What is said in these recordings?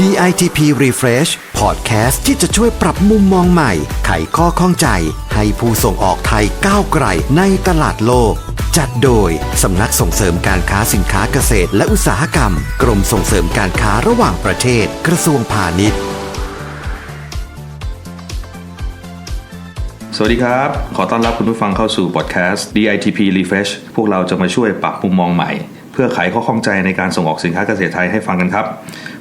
DITP Refresh Podcast ที่จะช่วยปรับมุมมองใหม่ ไขข้อข้องใจ ให้ผู้ส่งออกไทยก้าวไกลในตลาดโลก จัดโดย สำนักส่งเสริมการค้าสินค้าเกษตรและอุตสาหกรรม กรมส่งเสริมการค้าระหว่างประเทศ กระทรวงพาณิชย์ สวัสดีครับ ขอต้อนรับคุณผู้ฟังเข้าสู่พอดแคสต์ DITP Refresh พวกเราจะมาช่วยปรับมุมมองใหม่ เพื่อไขข้อข้องใจในการส่งออกสินค้าเกษตรไทยให้ฟังกันครับ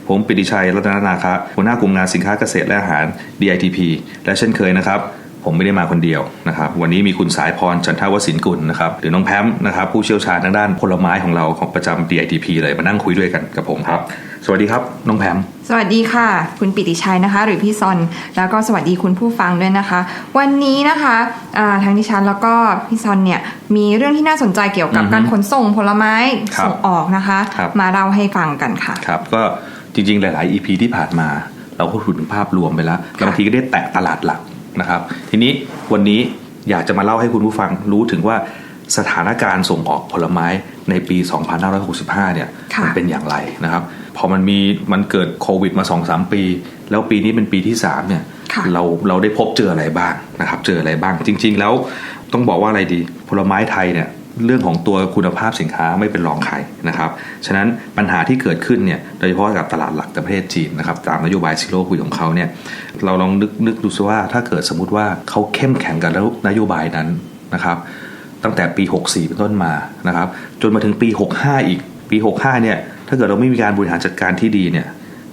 ผมปิติชัยรัตนนาคะหัวหน้ากลุ่มงานสินค้าเกษตรและอาหาร DITP และเช่นเคยนะครับผมไม่ได้มาคนเดียวนะครับ วันนี้มีคุณสายพรจันทวสินกุลนะครับหรือน้องแพมนะครับผู้เชี่ยวชาญทางด้านผลไม้ของเราของประจำ DITP เลยมานั่งคุยด้วยกันกับผมครับ สวัสดีครับน้องแพมสวัสดีค่ะ คุณปิติชัยนะคะ หรือพี่ซอนแล้วก็สวัสดีคุณผู้ฟังด้วยนะคะ วันนี้นะคะอ่าทางดิฉันแล้วก็พี่ซอนเนี่ยมีเรื่องที่น่าสนใจเกี่ยวกับอือฮึการขนส่งผลไม้ครับส่งออกนะคะครับมาเล่าให้ฟังกันค่ะครับก็ จริงๆ หลาย ๆ EP ที่ผ่านมา เราก็พูดถึงภาพรวมไปแล้วแล้วบางทีก็ได้แตะตลาดหลักนะครับ ทีนี้วันนี้อยากจะมาเล่าให้คุณผู้ฟังรู้ถึงว่าสถานการณ์ส่งออกผลไม้ในปี 2565 เนี่ยค่ะมัเป็นอย่างไรนะครับ พอมันมีมันเกิดโควิดมา 2-3 ปี แล้วปีนี้เป็นปีที่ 3 เนี่ยค่ะเราเราได้พบเจออะไรบ้างนะครับ เจออะไรบ้าง จริง ๆ แล้วต้องบอกว่าอะไรดี ผลไม้ไทยเนี่ย เรื่องของตัวคุณภาพสินค้าไม่เป็นรองใครนะครับ ฉะนั้นปัญหาที่เกิดขึ้นเนี่ยโดยเฉพาะกับตลาดหลักประเทศจีนนะครับตามนโยบายซีโร่คุยของเขาเนี่ยเราลองนึกนึกดูซิว่าถ้าเกิดสมมติว่าเขาเข้มแข็งกับนโยบายนั้นนะครับ ตั้งแต่ปี 64 เป็นต้นมานะครับ จนมาถึงปี 65 อีกปี 65 เนี่ยถ้าเกิดเราไม่มีการบริหารจัดการที่ดีเนี่ย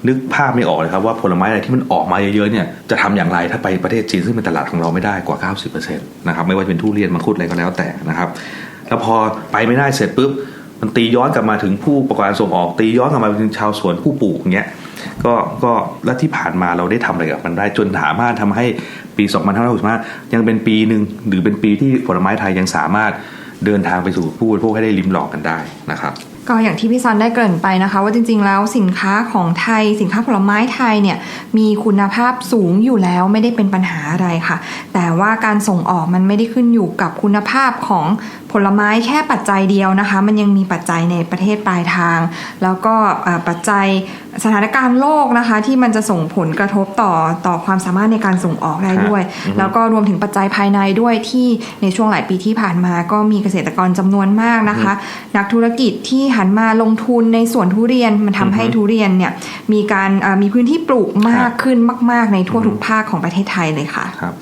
นึกภาพไม่ออกเลยครับว่าผลไม้อะไรที่มันออกมาเยอะๆเนี่ยจะทำอย่างไรถ้าไปประเทศจีนซึ่งเป็นตลาดของเราไม่ได้กว่า 90%นะครับไม่ว่าจะเป็นทุเรียนมังคุดอะไรก็แล้วแต่นะครับ แล้วพอไปไม่ได้เสร็จปุ๊บมันตีย้อนกลับมาถึงผู้ประกอบการส่งออกตีย้อนกลับมาถึงชาวสวนผู้ปลูกอย่างเงี้ยก็ก็และที่ผ่านมาเราได้ทำอะไรกับมันได้จนสามารถทำให้ปี 2565 ยังเป็นปีหนึ่งหรือเป็นปีที่ผลไม้ไทยยังสามารถเดินทางไปสู่ผู้บริโภคให้ได้ลิ้มลองกันได้นะครับก็อย่างที่พี่ซอนได้เกริ่นไปนะคะ ว่าจริงๆแล้วสินค้าของไทย สินค้าผลไม้ไทยเนี่ยมีคุณภาพสูงอยู่แล้วไม่ได้เป็นปัญหาอะไรค่ะ แต่ว่าการส่งออกมันไม่ได้ขึ้นอยู่กับคุณภาพของผลไม้แค่ปัจจัยเดียวนะคะ มันยังมีปัจจัยในประเทศปลายทาง แล้วก็อ่าปัจจัยสถานการณ์โลกนะคะ ที่มันจะส่งผลกระทบต่อต่อความสามารถในการส่งออกได้ด้วยครับแล้วก็รวมถึงปัจจัยภายในด้วยที่ในช่วงหลายปีที่ผ่านมาก็มีเกษตรกรจำนวนมากนะคะ นักธุรกิจที่หันมาลงทุนในสวนทุเรียนมันทำให้อือฮึทุเรียนเนี่ยมีการอ่ามีพื้นที่ปลูกมากขึ้นมาก ๆ ในทั่วทุกภาคของประเทศไทยเลยค่ะครับ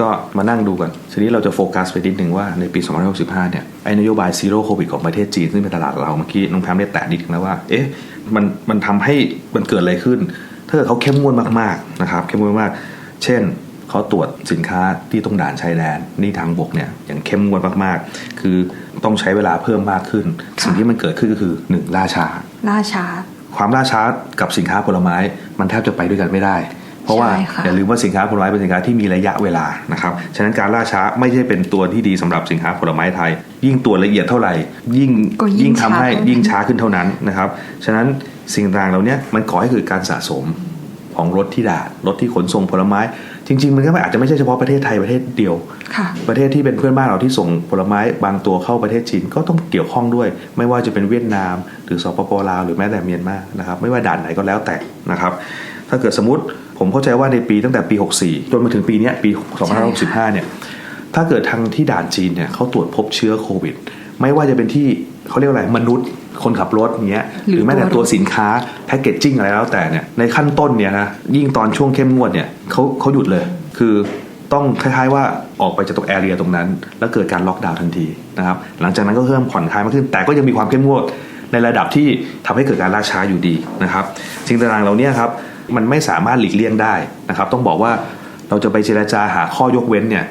ก็มานั่งดูกันทีนี้เราจะโฟกัสไปนิดนึงว่าในปี 2565 เนี่ย ไอ้นโยบายซีโร่โควิดของประเทศจีน ซึ่งเป็นตลาดเราเมื่อกี้น้องแพมได้แตะนิดนึงแล้วว่า เอ๊ะ มัน มันทำให้มันเกิดอะไรขึ้น ถ้าเกิดเขาเข้มงวดมากๆ นะครับ เข้มงวดมากๆเช่นเขาตรวจสินค้าที่ต้องด่านชายแดนนี่ทางบกเนี่ยอย่างเข้มงวดมากๆ คือต้องใช้เวลาเพิ่มมากขึ้นค่ะสิ่งที่มันเกิดขึ้นก็คือหนึ่งล่าช้าล่าช้าความล่าช้ากับสินค้าผลไม้มันแทบจะไปด้วยกันไม่ได้ เพราะว่าใช่ค่ะอย่าลืมว่าสินค้าผลไม้เป็นสินค้าที่มีระยะเวลานะครับฉะนั้นการล่าช้าไม่ใช่เป็นตัวที่ดีสำหรับสินค้าผลไม้ไทย ยิ่งตัวละเอียดเท่าไหร่ ยิ่งก็ยิ่งทำให้ช้าเท่านั้นยิ่งช้าขึ้นเท่านั้นนะครับฉะนั้นสิ่งต่างๆเหล่านี้มันก่อให้เกิดการสะสมของรถที่ด่านรถที่ขนส่งผลไม้ จริง ๆ มันก็ไม่อาจจะไม่ใช่เฉพาะประเทศไทยประเทศเดียวค่ะประเทศที่เป็นเพื่อนบ้านเราที่ส่งผลไม้บางตัวเข้าประเทศจีนก็ต้องเกี่ยวข้องด้วย ไม่ว่าจะเป็นเวียดนาม หรือสปปลาวหรือแม้แต่เมียนมานะครับไม่ว่าด่านไหนก็แล้วแต่นะครับ ถ้าเกิดสมมติ ผมเข้าใจว่าในปีตั้งแต่ปี 64 จนมาถึงปีเนี้ยปี 2565 เนี่ย ถ้าเกิดทางที่ด่านจีนเนี่ยเขาตรวจพบเชื้อโควิด ไม่ว่าจะเป็นที่เขาเรียกว่าอะไรมนุษย์ คนขับรถอย่างเงี้ยหหรือรือแม้แต่ตัวตัวสินค้าแพคเกจจิ้งอะไรแล้วแต่เนี่ยในขั้นต้นเนี่ยนะยิ่งตอนช่วงเข้มงวดเนี่ยเขาเขาหยุดเลย คือต้องคล้ายๆว่าออกไปจากตรงแอเรียตรงนั้น แล้วเกิดการล็อกดาวน์ทันทีนะครับหลังจากนั้นก็เริ่มผ่อนคลายมากขึ้น แต่ก็ยังมีความเข้มงวดในระดับที่ทำให้เกิดการล่าช้าอยู่ดีนะครับสิ่งต่างๆเหล่านี้ครับ มันไม่สามารถหลีกเลี่ยงได้นะครับ ต้องบอกว่าเราจะไปเจรจาหาข้อยกเว้นเนี่ย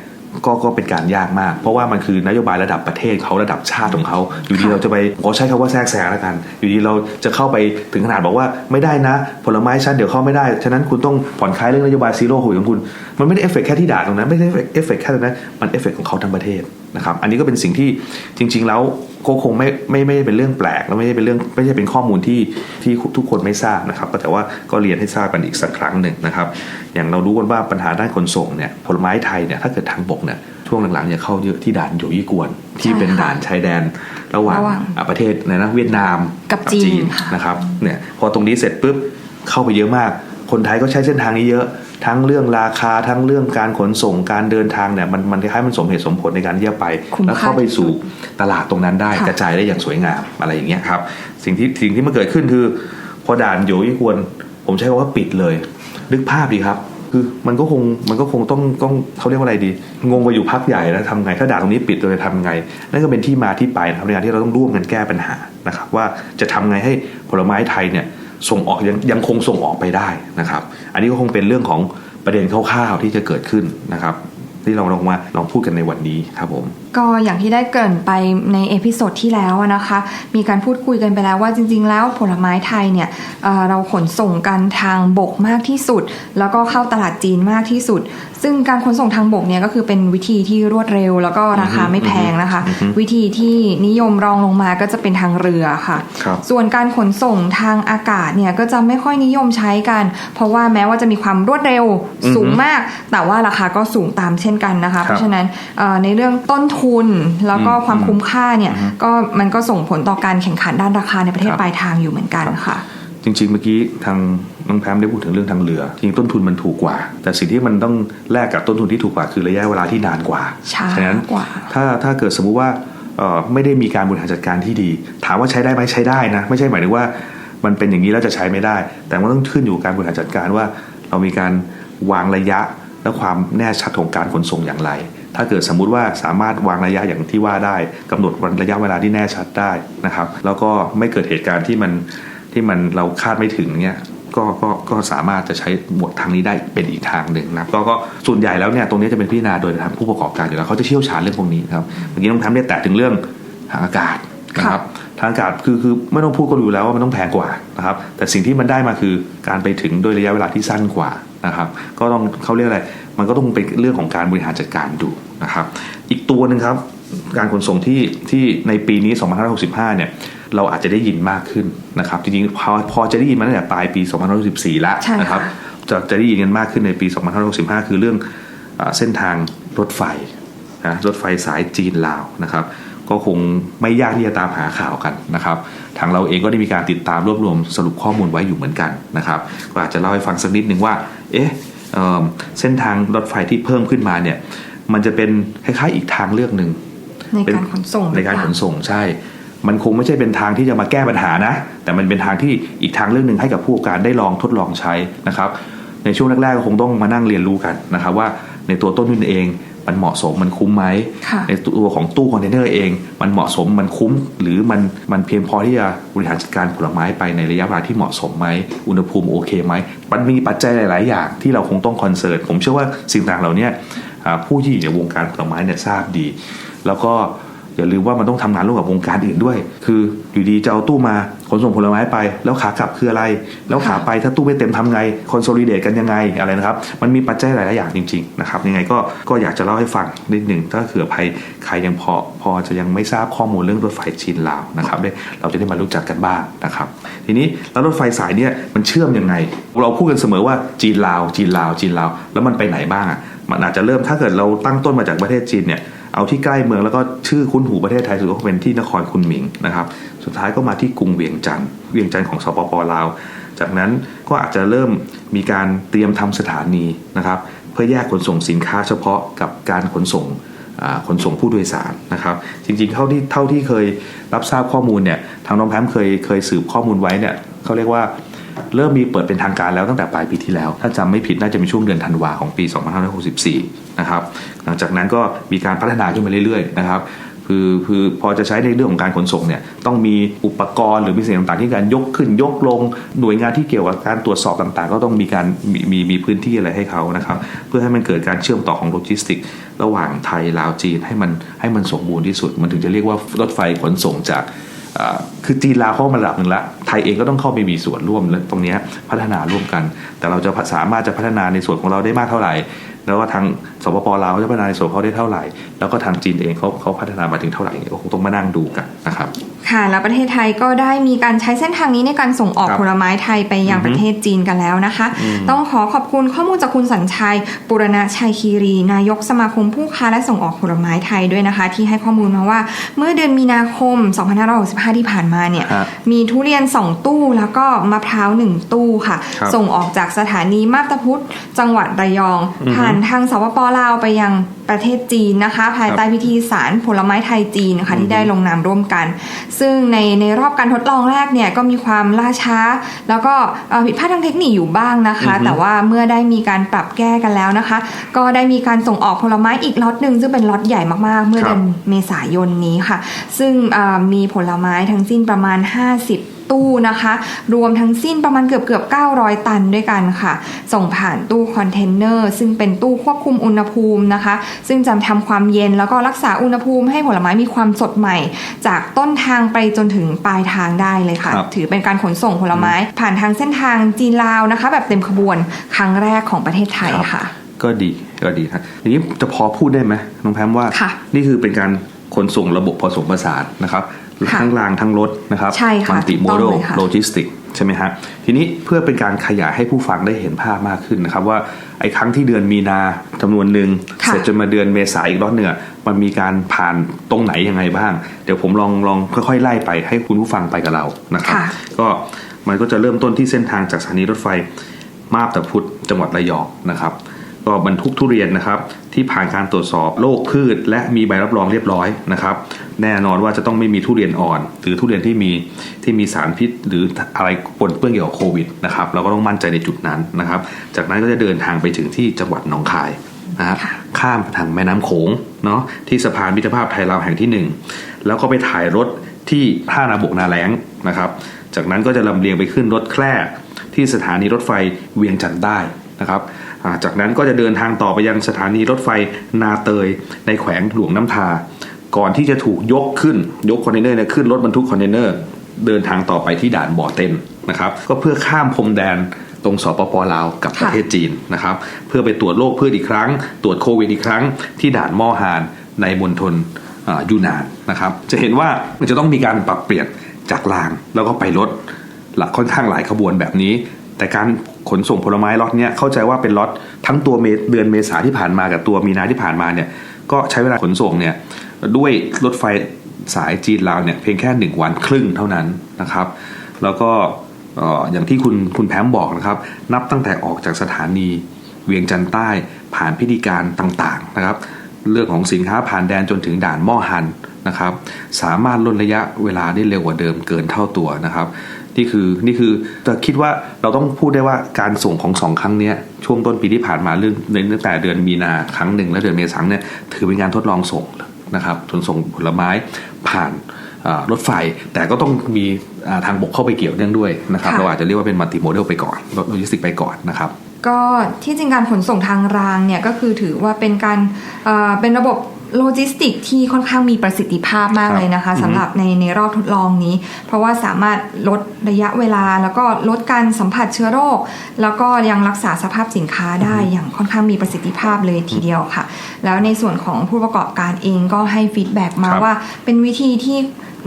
ก็ก็เป็นการยากมาก เพราะว่ามันคือนโยบายระดับประเทศเขาระดับชาติของเขาอยู่ดีเราจะไปขอใช้คำว่าแทรกแซงแล้วกัน อยู่ดีเราจะเข้าไปถึงขนาดบอกว่าไม่ได้นะ ผลไม้ชั้นเดี๋ยวเข้าไม่ได้ ฉะนั้นคุณต้องผ่อนคลายเรื่องนโยบายซีโร่ของคุณ มันไม่ได้เอฟเฟกแค่ที่ด่านตรงนั้นไม่ได้เอฟเฟกแค่ตรงนั้นมันเอฟเฟกของเขาทั้งประเทศนะครับอันนี้ก็เป็นสิ่งที่จริง ๆ แล้วก็คงไม่ไม่ไม่ได้เป็นเรื่องแปลกแล้วไม่ได้เป็นเรื่องไม่ใช่เป็นข้อมูลที่ที่ทุกคนไม่ทราบนะครับก็แต่ว่าก็เรียนให้ทราบกันอีกสักครั้งหนึ่งนะครับอย่างเรารู้กันว่าปัญหาด้านขนส่งเนี่ยผลไม้ไทยเนี่ยถ้าเกิดทางบกเนี่ยช่วงหลังๆเนี่ยเข้าเยอะที่ด่านโยยี่กวน ที่เป็นใช่ค่ะด่านชายแดนระหว่างระหว่างอะประเทศไหนนะเวียดนามกับจีนค่ะนะครับเนี่ยพอตรงนี้เสร็จปุ๊บเข้าไปเยอะมาก คนไทยก็ใช้เส้นทางนี้เยอะ ทั้งเรื่องราคาทั้งเรื่องการขนส่งการเดินทางเนี่ยมันมันคล้ายๆมันสมเหตุสมผลในการที่จะไปคุ้มแล้วเข้าไปค่าที่สุดสู่ตลาดตรงนั้นได้ค่ะกระจายได้อย่างสวยงามอะไรอย่างเงี้ยครับ สิ่งที่สิ่งที่มันเกิดขึ้นคือ พอด่านโยยี่กวนผมใช้คำว่าปิดเลย นึกภาพดีครับ คือมันก็คงมันก็คงต้องต้องเขาเรียกว่าอะไรดี งงไปอยู่พักใหญ่แล้วทำไงถ้าด่านตรงนี้ปิดเราจะทำไง นั่นก็เป็นที่มาที่ไปนะครับในการที่เราต้องร่วมกันแก้ปัญหานะครับว่าจะทำไงให้ผลไม้ไทยเนี่ย ส่งออกยังยังคงส่งออกไปได้นะครับ อันนี้ก็คงเป็นเรื่องของประเด็นคร่าวๆที่จะเกิดขึ้นนะครับ ที่เราลองมาลองพูดกันในวันนี้ครับผมก็อย่างที่ได้เกริ่นไปในเอพิโซดที่แล้วอะนะคะ มีการพูดคุยกันไปแล้วว่าจริง ๆ แล้วผลไม้ไทยเนี่ยเอ่อเราขนส่งกันทางบกมากที่สุด แล้วก็เข้าตลาดจีนมากที่สุด ซึ่งการขนส่งทางบกเนี่ยก็คือเป็นวิธีที่รวดเร็ว แล้วก็ราคาไม่แพงนะคะอือฮึวิธีที่นิยมรองลงมาก็จะเป็นทางเรือค่ะครับส่วนการขนส่งทางอากาศเนี่ยก็จะไม่ค่อยนิยมใช้กัน เพราะว่าแม้ว่าจะมีความรวดเร็วอือฮึสูงมาก แต่ว่าราคาก็สูงตามเช่นกันนะคะเพราะฉะนั้นเอ่อในเรื่องต้นทุนแล้วก็อืมความคุ้มค่าเนี่ยอืมก็มันก็ส่งผลต่อการแข่งขันด้านราคาในประเทศครับปลายทางอยู่เหมือนกันค่ะจริงๆ เมื่อกี้ทางน้องแพมได้พูดถึงเรื่องทางเรือจริงๆต้นทุนมันถูกกว่า แต่สิ่งที่มันต้องแลกกับต้นทุนที่ถูกกว่าคือระยะเวลาที่นานกว่าช้าฉะนั้นกว่าถ้าถ้าเกิดสมมุติว่าเอ่อไม่ได้มีการบริหารจัดการที่ดี ถามว่าใช้ได้ไหมใช้ได้นะ ไม่ใช่หมายถึงว่ามันเป็นอย่างนี้แล้วจะใช้ไม่ได้ แต่มันต้องขึ้นอยู่กับการบริหารจัดการว่า เรามีการวางระยะ และความแน่ชัดของการขนส่งอย่างไร ถ้าเกิดสมมุติว่าสามารถวางระยะอย่างที่ว่าได้กำหนดวันระยะเวลาที่แน่ชัดได้นะครับ แล้วก็ไม่เกิดเหตุการณ์ที่มันที่มันเราคาดไม่ถึงเนี่ยก็ก็ก็สามารถจะใช้หมวดทางนี้ได้เป็นอีกทางหนึ่งนะก็ก็ส่วนใหญ่แล้วเนี่ยตรงนี้จะเป็นพิจารณาโดยทางผู้ประกอบการอยู่แล้วเขาจะเชี่ยวชาญเรื่องพวกนี้ครับเมื่อกี้น้องแพมได้แตะถึงเรื่องทางอากาศนะครับทางอากาศคือคือไม่ต้องพูดก็รู้แล้วว่ามันต้องแพงกว่านะครับแต่สิ่งที่มันได้มาคือการไปถึงโดยระยะเวลาที่สั้นกว่านะครับก็ต้องเขาเรียกอะไร มันก็ต้องเป็นเรื่องของการบริหารจัดการดูนะครับ อีกตัวหนึ่งครับการขนส่งที่ที่ในปีนี้ 2565 เนี่ยเราอาจจะได้ยินมากขึ้นนะครับจริงๆพอพอจะได้ยินมาตั้งแต่ปลายปี 2564 แล้วใช่ค่ะนะครับจะจะได้ยินกันมากขึ้นในปี 2565 คือเรื่องอาเส้นทางรถไฟนะรถไฟสายจีนลาวนะครับ ก็คงไม่ยากที่จะตามหาข่าวกันนะครับทางเราเองก็ได้มีการติดตามรวบรวมสรุปข้อมูลไว้อยู่เหมือนกันนะครับ ก็อาจจะเล่าให้ฟังสักนิดนึงว่า เอ๊ะเอิ่มเส้นทางรถไฟที่เพิ่มขึ้นมาเนี่ย มันจะเป็นคล้ายๆอีกทางเลือกหนึ่งในการขนส่งในการขนส่งใช่ มันคงไม่ใช่เป็นทางที่จะมาแก้ปัญหานะ แต่มันเป็นทางที่อีกทางเรื่องหนึ่งให้กับผู้ประกอบการได้ลองทดลองใช้นะครับ ในช่วงแรกๆก็คงต้องมานั่งเรียนรู้กันนะครับว่าในตัวต้นทุนเอง มันเหมาะสมมันคุ้มไหมค่ะในตัวของตู้คอนเทนเนอร์เอง มันเหมาะสมมันคุ้ม หรือมันมันเพียงพอที่จะบริหารจัดการผลไม้ไปในระยะเวลาที่เหมาะสมไหมอุณหภูมิโอเคไหมมันมีปัจจัยหลาย ๆ อย่างที่เราคงต้องคอนเซิร์ตผมเชื่อว่าสิ่งต่างเหล่านี้อ่าผู้ที่อยู่ในวงการผลไม้เนี่ยทราบดี แล้วก็อย่าลืมว่ามันต้องทำงานร่วมกับวงการอื่นด้วย คืออยู่ดีจะเอาตู้มา ขนส่งผลไม้ไป แล้วขากลับคืออะไร แล้วขาไปถ้าตู้ไม่เต็มทำไงคอนโซลิเดตกันยังไงอะไรนะครับ มันมีปัจจัยหลายๆอย่างจริงๆนะครับยังไงก็ก็อยากจะเล่าให้ฟังนิดหนึ่งถ้าเผื่อใครใครยังพอพอจะยังไม่ทราบข้อมูลเรื่องรถไฟจีนลาวนะครับได้เราจะได้มารู้จักกันบ้างนะครับทีนี้แล้วรถไฟสายเนี่ยมันเชื่อมยังไง เราพูดกันเสมอว่าจีนลาวจีนลาวจีนลาวแล้วมันไปไหนบ้างอะมันอาจจะเริ่มถ้าเกิดเราตั้งต้นมาจากประเทศจีนเนี่ย เอาที่ใกล้เมืองแล้วก็ชื่อคุ้นหูประเทศไทยสุดก็เป็นที่นครคุนหมิงนะครับ สุดท้ายก็มาที่กรุงเวียงจันทร์เวียงจันทร์ของสปปลาว จากนั้นก็อาจจะเริ่มมีการเตรียมทำสถานีนะครับ เพื่อแยกขนส่งสินค้าเฉพาะกับการขนส่งขนส่งผู้โดยสารนะครับ จริงๆเท่าที่เท่าที่เคยรับทราบข้อมูลเนี่ยทางน้องแพมเคยเคยสืบข้อมูลไว้เนี่ยเขาเรียกว่า เริ่มมีเปิดเป็นทางการแล้วตั้งแต่ปลายปีที่แล้ว ถ้าจำไม่ผิดน่าจะเป็นช่วงเดือนธันวาของปี 2564 นะครับ หลังจากนั้นก็มีการพัฒนาขึ้นมาเรื่อยๆ นะครับคือคือพอจะใช้ในเรื่องของการขนส่งเนี่ยต้องมีอุปกรณ์หรือมีสิ่งต่างๆ ที่การยกขึ้นยกลง หน่วยงานที่เกี่ยวกับการตรวจสอบต่างๆ ก็ต้องมีการมีมีมีพื้นที่อะไรให้เขานะครับเพื่อให้มันเกิดการเชื่อมต่อของโลจิสติก ระหว่างไทยลาวจีนให้มันให้มันสมบูรณ์ที่สุด มันถึงจะเรียกว่ารถไฟขนส่งจาก คือจีนลาวเข้ามาระดับหนึ่งละไทยเองก็ต้องเข้าไปมีส่วนร่วมและตรงนี้พัฒนาร่วมกัน แต่เราจะสามารถจะพัฒนาในส่วนของเราได้มากเท่าไหร่ แล้วก็ทางสปปลาวจะพัฒนาในส่วนของเขาได้เท่าไหร่ แล้วก็ทางจีนเองเขาเขาพัฒนามาถึงเท่าไหร่เนี่ยก็คงต้องมานั่งดูกันนะครับ ค่ะแล้วประเทศไทยก็ได้มีการใช้เส้นทางนี้ในการส่งออกครับผลไม้ไทยไปยังอือฮึประเทศจีนกันแล้วนะคะอืมต้องขอขอบคุณข้อมูลจากคุณสัญชัยปุรณชัยคีรี นายกสมาคมผู้ค้าและส่งออกผลไม้ไทยด้วยนะคะ ที่ให้ข้อมูลมาว่า เมื่อเดือนมีนาคม 2565 ที่ผ่านมาเนี่ยฮะมีทุเรียน 2 ตู้แล้วก็มะพร้าว 1 ตู้ค่ะครับส่งออกจากสถานีมาบตาพุธจังหวัดระยองอือฮึผ่านทางสปปลาวไปยังประเทศจีนนะคะ ภายใต้พิธีสารผลไม้ไทยจีนนะคะที่ได้ลงนามร่วมกันซึ่งในในรอบการทดลองแรกเนี่ยก็มีความล่าช้า แล้วก็เอ่อผิดพลาดทางเทคนิคอยู่บ้างนะคะอือฮึแต่ว่าเมื่อได้มีการปรับแก้กันแล้วนะคะ ก็ได้มีการส่งออกผลไม้อีกล็อตหนึ่งซึ่งเป็นล็อตใหญ่มากๆ เมื่อครับเดือนเมษายนนี้ค่ะ ซึ่งเอ่อมีผลไม้ทั้งสิ้นประมาณ 50 ตู้นะคะ รวมทั้งสิ้นประมาณเกือบเกือบ 900 ตันด้วยกันค่ะ ส่งผ่านตู้คอนเทนเนอร์ซึ่งเป็นตู้ควบคุมอุณหภูมินะคะ ซึ่งจะทำความเย็นแล้วก็รักษาอุณหภูมิให้ผลไม้มีความสดใหม่ จากต้นทางไปจนถึงปลายทางได้เลยค่ะคถือเป็นการขนส่งผลไม้ ผ่านทางเส้นทางจีนลาวนะคะ แบบเต็มขบวนครั้งแรกของประเทศไทยค่ะ ก็ดีก็ดีครับทีนี้จะพอพูดได้ไหมน้องแพมว่า นี่คือเป็นการขนส่งระบบผสมผสานนะครับ ทั้งรางทั้งรถนะครับใช่ค่ะมัลติโมถูกดต้ลองเลยค่ะโลจิสติกใช่ไหมฮะทีนี้เพื่อเป็นการขยายให้ผู้ฟังได้เห็นภาพมากขึ้นนะครับว่าไอ้ครั้งที่เดือนมีนาจำนวนหนึ่งค่ะเสร็จจนมาเดือนเมษาอีกรอบเนื้อะมันมีการผ่านตรงไหนยังไงบ้าง เดี๋ยวผมลองลองค่อยๆไล่ไปให้คุณผู้ฟังไปกับเรานะครับค่ะก็มันก็จะเริ่มต้นที่เส้นทางจากสถานีรถไฟมาบตาพุธจังหวัดระยองนะครับ ก็บรรทุกทุเรียนนะครับที่ผ่านการตรวจสอบโรคพืช และมีใบรับรองเรียบร้อยนะครับ แน่นอนว่าจะต้องไม่มีทุเรียนอ่อน หรือทุเรียนที่มีที่มีสารพิษ หรืออะไรปนเปื้อนเกี่ยวกับโควิดนะครับเราก็ต้องมั่นใจในจุดนั้นนะครับ จากนั้นก็จะเดินทางไปถึงที่จังหวัดหนองคายนะครับค่ะข้ามทางแม่น้ำโขงเนาะที่สะพานมิตรภาพไทยลาวแห่งที่หนึ่งแล้วก็ไปถ่ายรถที่ท่านาบกนาแล้งนะครับ จากนั้นก็จะลำเลียงไปขึ้นรถแคร่ที่สถานีรถไฟเวียงจันทร์ได้นะครับอ่า จากนั้นก็จะเดินทางต่อไปยังสถานีรถไฟนาเตยในแขวงหลวงน้ำทา ก่อนที่จะถูกยกขึ้นยกคอนเทนเนอร์เนี่ยขึ้นรถบรรทุกคอนเทนเนอร์เดินทางต่อไปที่ด่านบ่อเต็นนะครับ ก็เพื่อข้ามพรมแดนตรงสปปลาวกับประเทศจีนนะครับ เพื่อไปตรวจโรคพืชอีกครั้ง ตรวจโควิดอีกครั้ง ที่ด่านม่อฮานในมณฑลอ่ายูนานนะครับ จะเห็นว่ามันจะต้องมีการปรับเปลี่ยนจากรางแล้วก็ไปรถหลักค่อนข้างหลายขบวนแบบนี้ แต่การขนส่งผลไม้ล็อตเนี้ยเข้าใจว่าเป็นล็อตทั้งตัวเดือนเมษาที่ผ่านมากับตัวมีนาที่ผ่านมาเนี่ยก็ใช้เวลาขนส่งเนี่ยด้วยรถไฟสายจีนลาวเนี่ยเพียงแค่หนึ่งวันครึ่งเท่านั้นนะครับ แล้วก็อย่างที่คุณคุณแพมบอกนะครับ นับตั้งแต่ออกจากสถานีเวียงจันทร์ใต้ผ่านพิธีการต่างๆนะครับ เรื่องของสินค้าผ่านแดนจนถึงด่านม้อหันนะครับ สามารถลดระยะเวลาได้เร็วกว่าเดิมเกินเท่าตัวนะครับ นี่คือนี่คือแต่คิดว่าเราต้องพูดได้ว่าการส่งของสองครั้งเนี้ยช่วงต้นปีที่ผ่านมาเรื่องตั้งแต่เดือนมีนาครั้งหนึ่งและเดือนเมษายนเนี่ยถือเป็นการทดลองส่งนะครับขนส่งผลไม้ผ่านอ่ารถไฟแต่ก็ต้องมีอ่าทางบกเข้าไปเกี่ยวเนื่องด้วยนะครับค่ะเราอาจจะเรียกว่าเป็นมัลติโมเดลไปก่อนโลจิสติกไปก่อนนะครับก็ที่จริงการขนส่งทางรางเนี่ยก็คือถือว่าเป็นการเอ่อเป็นระบบ โลจิสติกที่ค่อนข้างมีประสิทธิภาพมากครับเลยนะคะอือฮึสำหรับในในรอบทดลองนี้ เพราะว่าสามารถลดระยะเวลา แล้วก็ลดการสัมผัสเชื้อโรค แล้วก็ยังรักษาสภาพสินค้าได้อย่างค่อนข้างมีประสิทธิภาพเลยทีเดียวค่ะ แล้วในส่วนของผู้ประกอบการเองก็ให้ฟีดแบ็กมาครับว่าเป็นวิธีที่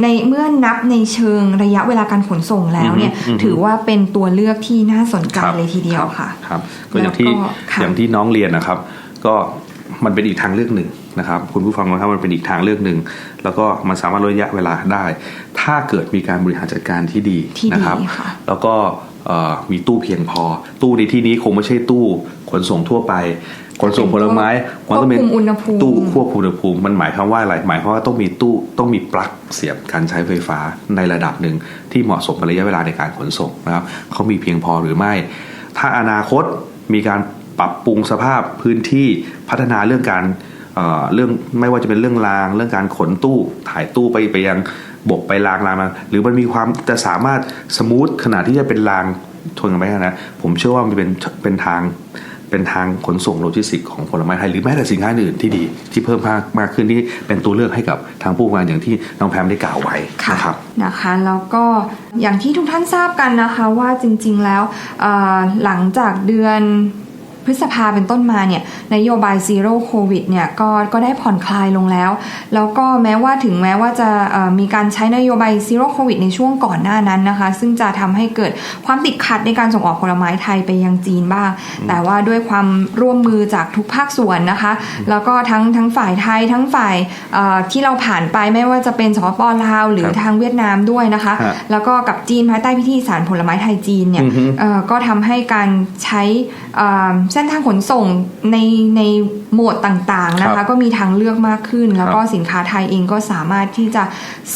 ในเมื่อนับในเชิงระยะเวลาการขนส่งแล้วเนี่ยอือฮึอือฮึถือว่าเป็นตัวเลือกที่น่าสนใจเลยทีเดียวค่ะครับก็อย่างที่แล้วก็ค่ะอย่างที่น้องเรียนนะครับ ก็มันเป็นอีกทางเลือกหนึ่ง นะครับคุณผู้ฟังนะครับมันเป็นอีกทางเลือกหนึ่งแล้วก็มันสามารถลดระยะเวลาได้ ถ้าเกิดมีการบริหารจัดการที่ดีที่ดีนะครับค่ะแล้วก็เอ่อมีตู้เพียงพอ ตู้ในที่นี้คงไม่ใช่ตู้ขนส่งทั่วไปขนส่งผลไม้ควบต้องเป็นคุมอุณหภูมิตู้ควบคุมอุณหภูมิมันหมายความว่าอะไรหมายความว่าต้องมีตู้ต้องมีปลั๊กเสียบการใช้ไฟฟ้าในระดับหนึ่งที่เหมาะสมกับระยะเวลาในการขนส่งนะครับเขามีเพียงพอหรือไม่ ถ้าอนาคตมีการปรับปรุงสภาพพื้นที่พัฒนาเรื่องการ เรื่องไม่ว่าจะเป็นเรื่องราง เรื่องการขนตู้ถ่ายตู้ไปไปยังบกไปรางรางมาหรือมันมีความจะสามารถสมูทขนาดที่จะเป็นรางชนกันไปนะผมเชื่อว่ามันเป็นเป็นทางเป็นทางขนส่งโลจิสติกของผลไม้ไทยหรือแม้แต่สินค้าอื่นที่ดีที่เพิ่มมากมากขึ้นที่เป็นตัวเลือกให้กับทางผู้ประกอบการอย่างที่น้องแพมได้กล่าวไว้นะครับนะคะแล้วก็อย่างที่ทุกท่านทราบกันนะคะว่าจริงๆแล้วหลังจากเดือน พฤษภาเป็นต้นมาเนี่ยนโยบายซีโร่โควิดเนี่ยก็ก็ได้ผ่อนคลายลงแล้ว แล้วก็แม้ว่าถึงแม้ว่าจะเอ่อมีการใช้นโยบายซีโร่โควิดในช่วงก่อนหน้านั้นนะคะ ซึ่งจะทำให้เกิดความติดขัดในการส่งออกผลไม้ไทยไปยังจีนบ้าง แต่ว่าด้วยความร่วมมือจากทุกภาคส่วนนะคะ แล้วก็ทั้งทั้งฝ่ายไทยทั้งฝ่ายเอ่อที่เราผ่านไปไม่ว่าจะเป็นสปปลาว หรือครับทางเวียดนามด้วยนะคะฮะแล้วก็กับจีนภายใต้พิธีสารผลไม้ไทยจีนเนี่ยอือฮึเอ่อก็ทำให้การใช้เอ่อเส้นทางขนส่งในในโหมดต่างๆนะครัคะบก็มีทางเลือกมากขึ้น แล้วก็สินค้าไทยเองก็สามารถที่จะ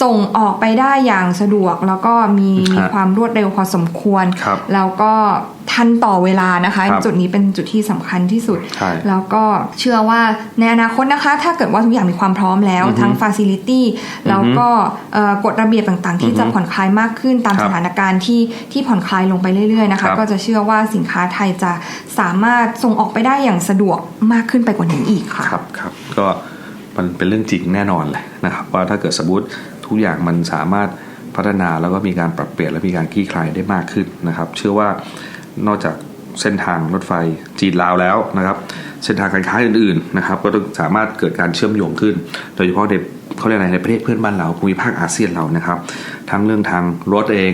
ส่งออกไปได้อย่างสะดวก แล้วก็มีมีฮะความรวดเร็วพอสมควรครับแล้วก็ทันต่อเวลานะคะครับจุดนี้เป็นจุดที่สำคัญที่สุดใช่แล้วก็เชื่อว่าในอนาคตนะคะ ถ้าเกิดว่าทุกอย่างมีความพร้อมแล้วอือฮึทั้งฟ a ซิลิตี้แล้วก็เอ่อกฎระเบียบต่างๆ ที่อือฮึจะผ่อนคลายมากขึ้นตามครับสถานการณ์ที่ที่ผ่อนคลายลงไปเรื่อยๆนะครัคะบก็จะเชื่อว่าสินค้าไทยจะสามารถส่งออกไปได้อย่างสะดวกมากขึ้นไปกว่านี้อีกค่ะครับครับก็มันเป็นเรื่องจริงแน่นอนเลยนะครับว่าถ้าเกิดสมมติทุกอย่างมันสามารถพัฒนาแล้วก็มีการปรับเปลี่ยนและมีการคลี่คลายได้มากขึ้นนะครับ เชื่อว่า นอกจากเส้นทางรถไฟจีนลาวแล้วนะครับ เส้นทางการค้าอื่นๆนะครับ ก็ต้องสามารถเกิดการเชื่อมโยงขึ้น โดยเฉพาะในเขาเรียกอะไรในประเทศเพื่อนบ้านเราภูมิภาคอาเซียนเรานะครับ ทั้งเรื่องทางรถเอง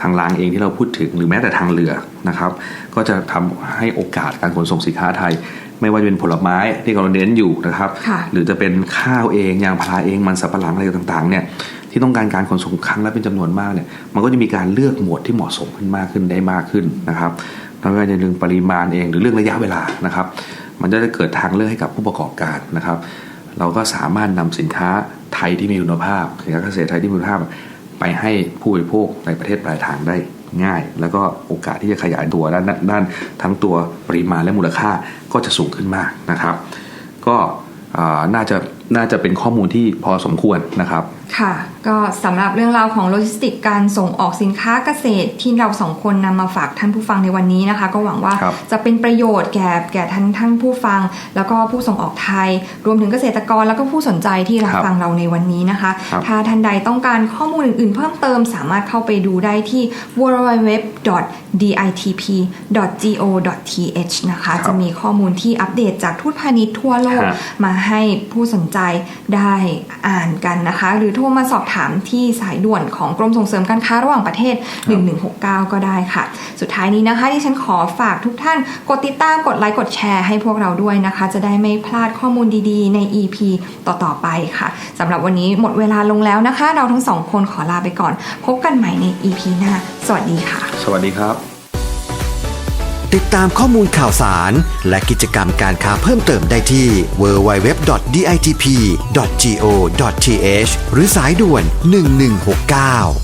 ทางรางเองที่เราพูดถึงหรือแม้แต่ทางเรือนะครับ ก็จะทำให้โอกาสการขนส่งสินค้าไทย ไม่ว่าจะเป็นผลไม้ที่เราเน้นอยู่นะครับค่ะหรือจะเป็นข้าวเองยางพาราเองมันสับปะหลังอะไรต่างๆเนี่ย ที่ต้องการการขนส่งครั้งและเป็นจำนวนมากเนี่ยมันก็จะมีการเลือกหมวดที่เหมาะสมขึ้นมากขึ้นได้มากขึ้นนะครับไม่ว่าจะเรื่องปริมาณเองหรือเรื่องระยะเวลานะครับ มันจะได้เกิดทางเลือกให้กับผู้ประกอบการนะครับ เราก็สามารถนำสินค้าไทยที่มีคุณภาพสินค้าเกษตรไทยที่มีคุณภาพไปให้ผู้บริโภคในประเทศปลายทางได้ง่าย แล้วก็โอกาสที่จะขยายตัวด้านด้านทั้งตัวปริมาณและมูลค่าก็จะสูงขึ้นมากนะครับ ก็น่าจะ น่าจะเป็นข้อมูลที่พอสมควรนะครับ ค่ะ ก็สำหรับเรื่องราวของโลจิสติกการส่งออกสินค้าเกษตรที่เราสองคนนำมาฝากท่านผู้ฟังในวันนี้นะคะ ก็หวังว่าครับจะเป็นประโยชน์แก่แก่ท่านท่านผู้ฟัง แล้วก็ผู้ส่งออกไทย รวมถึงเกษตรกรแล้วก็ผู้สนใจที่รับครับฟังเราในวันนี้นะคะครับถ้าท่านใดต้องการข้อมูลอื่นๆ เพิ่มเติมสามารถเข้าไปดูได้ที่ www.ditp.go.th นะคะครับจะมีข้อมูลที่อัปเดตจากทูตพาณิชย์ทั่วโลกฮะมาให้ผู้สนใจได้อ่านกันนะคะ หรือโทรมาสอบถามที่สายด่วนของกรมส่งเสริมการค้าระหว่างประเทศ 1169 ก็ได้ค่ะ สุดท้ายนี้นะคะที่ฉันขอฝากทุกท่านกดติดตามกดไลค์กดแชร์ให้พวกเราด้วยนะคะ จะได้ไม่พลาดข้อมูลดีๆ ใน EP ต่อๆไปค่ะสำหรับวันนี้หมดเวลาลงแล้วนะคะ เราทั้งสองคนขอลาไปก่อน พบกันใหม่ใน EP หน้า สวัสดีค่ะ สวัสดีครับ ติดตามข้อมูลข่าวสาร และกิจกรรมการค้าเพิ่มเติมได้ที่ www.ditp.go.th หรือสายด่วน 1169